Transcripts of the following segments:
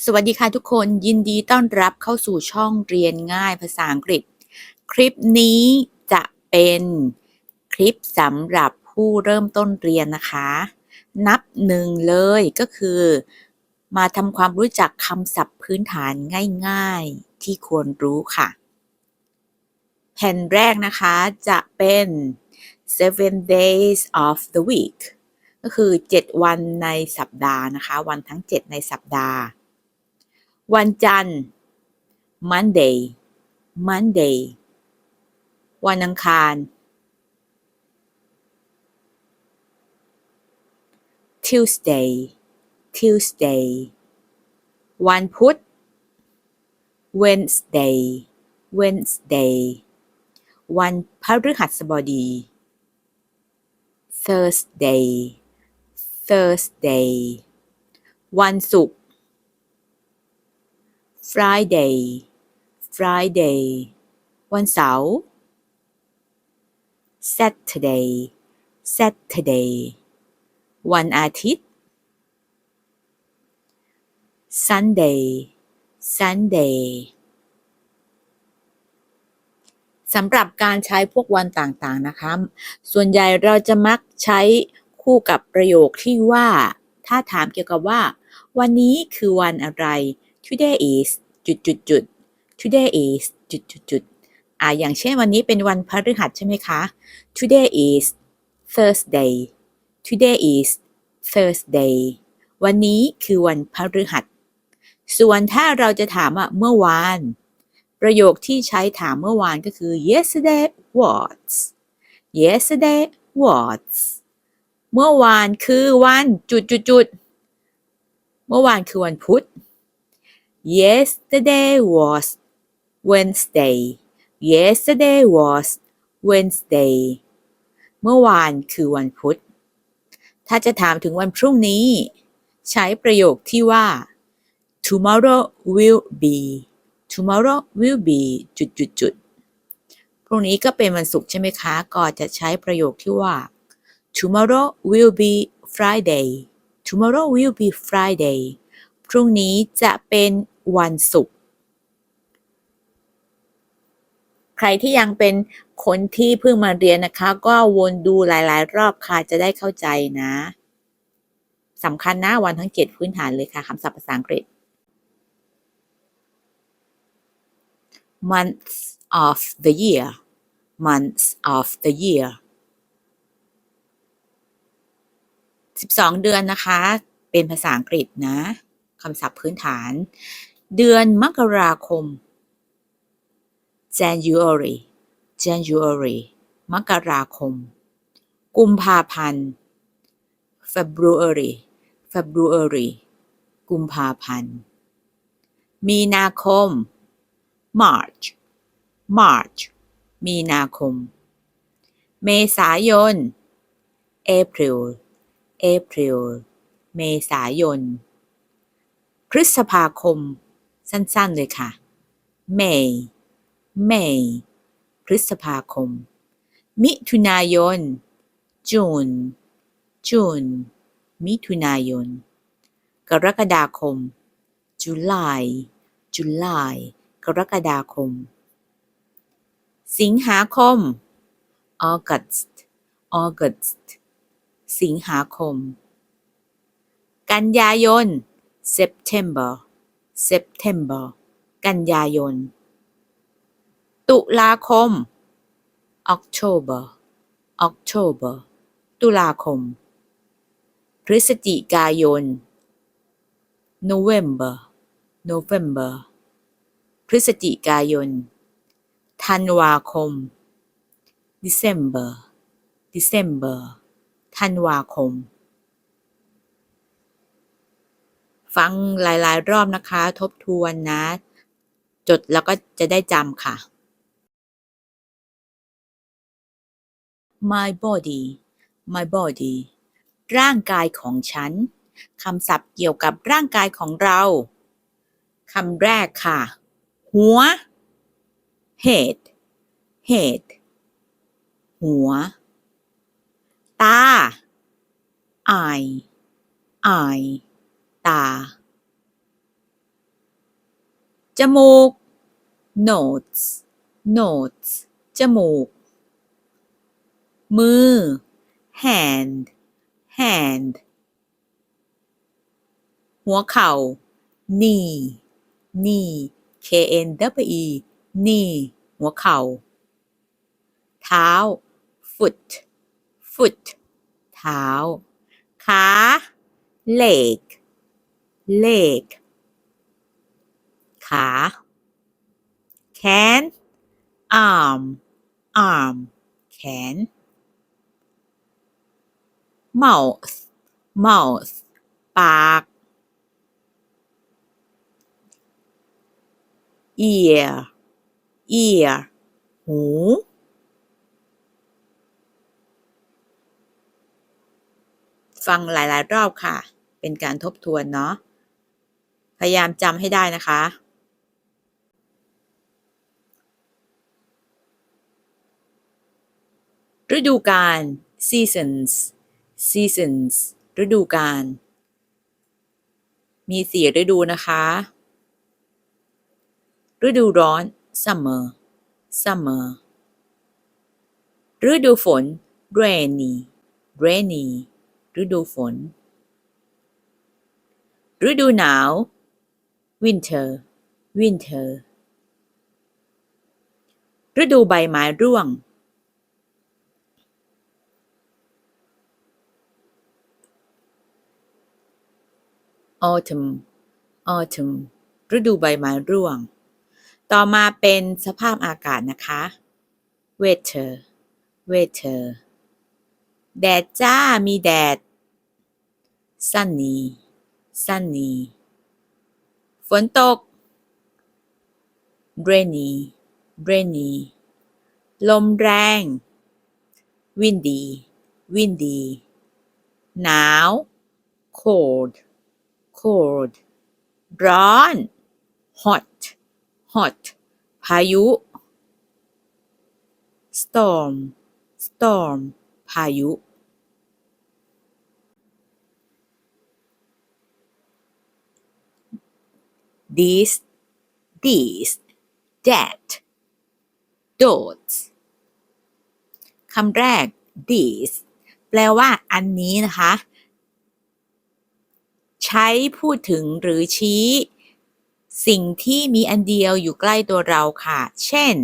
สวัสดีค่ะทุกคนยินดีต้อนรับเข้าสู่ช่องเรียนง่ายภาษาอังกฤษ คลิปนี้จะเป็นคลิปสำหรับผู้เริ่มต้นเรียนนะคะ นับหนึ่งเลยก็คือ มาทำความรู้จักคำศัพท์พื้นฐานง่ายๆที่ควรรู้ค่ะ แผ่นแรกนะคะจะเป็น seven days of the week ก็คือ 7 วันในสัปดาห์นะคะ วันทั้ง 7 ในสัปดาห์ วันจันทร์ Monday Monday วันอังคาร Tuesday Tuesday วันพุธ Wednesday Wednesday วันพฤหัสบดี Thursday Thursday วันศุกร์ Friday Friday วันเสาร์ Saturday Saturday วันอาทิตย์ Sunday Sunday สำหรับการใช้พวกวันต่างๆนะคะ ส่วนใหญ่เราจะมักใช้คู่กับประโยคที่ว่า ถ้าถามเกี่ยวกับว่า วันนี้คือวันอะไร today is จุดจุดจุด today is จุดจุดจุดอ่าอย่างเช่นวันนี้เป็นวันพฤหัสใช่ไหมคะ today is Thursday today is Thursday วันนี้คือวันพฤหัส ส่วนถ้าเราจะถามว่าเมื่อวาน ประโยคที่ใช้ถามเมื่อวานก็คือ yesterday was yesterday was เมื่อวานคือวันจุดจุดจุด เมื่อวานคือวันพุธ yesterday was Wednesday yesterday was Wednesday เมื่อวานคือวันพุธ ถ้าจะถามถึงวันพรุ่งนี้ ใช้ประโยคที่ว่า tomorrow will be tomorrow will be จุดจุดจุดพรุ่งนี้ก็เป็นวันศุกร์ใช่ไหมคะ ก็จะใช้ประโยคที่ว่า tomorrow will be Friday tomorrow will be Friday พรุ่งนี้จะเป็น วันศุกร์ใครที่ยังเป็นคนที่เพิ่งมาเรียนนะคะ ก็วนดูหลาย ๆ รอบค่ะจะได้เข้าใจนะสำคัญนะวันทั้งเจ็ดพื้นฐานเลยค่ะคำศัพท์ภาษาอังกฤษ months of the year months of the year 12 เดือนนะคะ เป็นภาษาอังกฤษนะคำศัพท์พื้นฐาน เดือนมกราคม January January มกราคม กุมภาพันธ์ February February กุมภาพันธ์ มีนาคม March March มีนาคม เมษายน April April เมษายน พฤษภาคม สั้นๆเลยค่ะ May May พฤษภาคม มิถุนายน June June มิถุนายน กรกฎาคม July July กรกฎาคม สิงหาคม August August สิงหาคม กันยายน September September กันยายน ตุลาคม October October ตุลาคม พฤศจิกายน November November พฤศจิกายน ธันวาคม December December ธันวาคม ฟังหลาย ๆ รอบนะคะ ทบทวนนะ จดแล้วก็จะได้จำค่ะ my body my body ร่างกายของฉันคำศัพท์เกี่ยวกับร่างกายของเราคำแรกค่ะ หัว head head หัว ตา eye eye ตา จมูก nose nose จมูก มือ hand hand หัวเข่า knee knee k n w e knee หัวเข่า เท้า foot foot เท้า ขา leg leg ขาแขน arm arm แขน mouth mouth ปาก ear ear หู ฟังหลาย ๆ รอบค่ะ เป็นการทบทวนเนาะ พยายามจำให้ได้นะคะ ฤดูกาล seasons seasons ฤดูกาล มีสี่ฤดูนะคะ ฤดูร้อน summer summer ฤดูฝน rainy rainy ฤดูฝน ฤดูหนาว winter winter ฤดูใบไม้ร่วง autumn autumn ฤดูใบไม้ร่วง ต่อมาเป็นสภาพอากาศนะคะ weather weather แดดจ้ามีแดด sunny sunny นตก rainy rainy ลมแรง windy windy หนาว cold cold ร้อน hot hot พายุ storm storm พายุ this this that those คำแรก this แปลว่าอันนี้นะคะ ใช้พูดถึงหรือชี้ สิ่งที่มีอันเดียวอยู่ใกล้ตัวเราค่ะ เช่น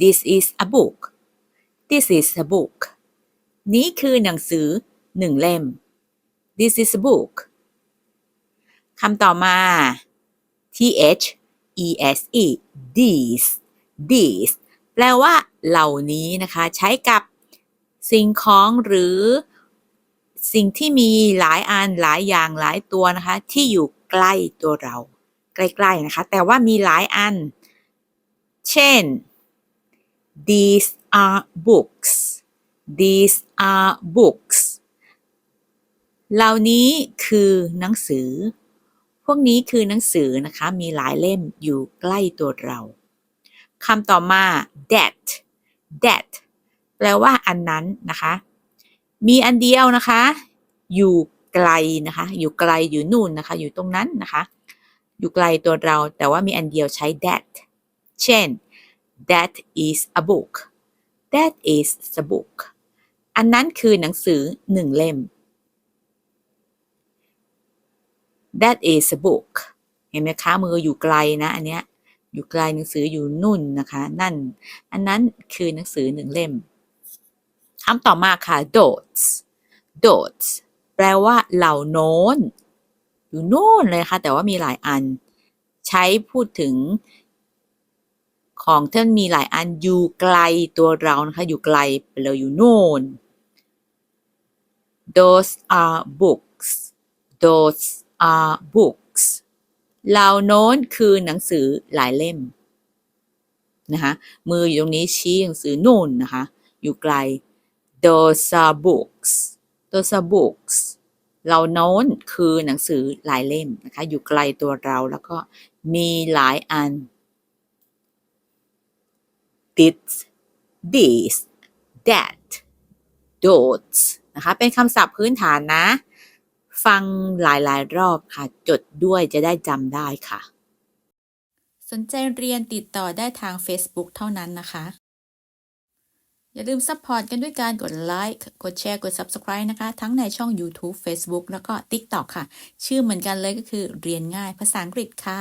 this is a book this is a book นี้คือหนังสือหนึ่งเล่ม this is a book คำต่อมา th es e these these แปลว่า เหล่านี้นะคะ ใช้กับสิ่งของหรือ สิ่งที่มีหลายอันหลายอย่างหลายตัวนะคะ ที่อยู่ใกล้ตัวเรา ใกล้ๆนะคะ แต่ว่ามีหลายอัน เช่น these are books these are books เหล่านี้คือหนังสือ พวกนี้คือหนังสือนะคะ มีหลายเล่มอยู่ใกล้ตัวเราคำต่อมา that that แปลว่าอันนั้นนะคะ มีอันเดียวนะคะ อยู่ไกลนะคะ อยู่ไกลอยู่นู่นนะคะ อยู่ตรงนั้นนะคะ อยู่ไกลตัวเรา แต่ว่ามีอันเดียวใช้ that เช่น that is a book that is a book อันนั้นคือหนังสือหนึ่งเล่ม that is a book เห็นไหมคะ มืออยู่ไกลนะ อันเนี้ย อยู่ไกลหนังสืออยู่นุ่นนะคะ นั่น อันนั้นคือหนังสือหนึ่งเล่มคำต่อมาค่ะ those those แปลว่าเหล่าโน้น อยู่โน่นเลยค่ะ แต่ว่ามีหลายอัน ใช้พูดถึงของที่มันมีหลายอันอยู่ไกลตัวเรานะคะ อยู่ไกลไปเลยอยู่โน่น those are books those are books เหล่าโน้นคือหนังสือหลายเล่มนะคะมืออยู่ตรงนี้ชี้หนังสือนู่นนะคะอยู่ไกล those are books those are books เหล่าโน้นคือหนังสือหลายเล่มนะคะอยู่ไกลตัวเราแล้วก็มีหลายอัน this this that those นะคะเป็นคำศัพท์พื้นฐานนะ ฟังหลายๆ รอบค่ะ จดด้วยจะได้จำได้ค่ะ สนใจเรียนติดต่อได้ทาง Facebook เท่านั้นนะคะ อย่าลืมซัพพอร์ตกันด้วยการกดไลค์กดแชร์กด Subscribe นะคะ ทั้งในช่อง YouTube Facebook แล้วก็ TikTok ค่ะ ชื่อเหมือนกันเลยก็คือเรียนง่ายภาษาอังกฤษค่ะ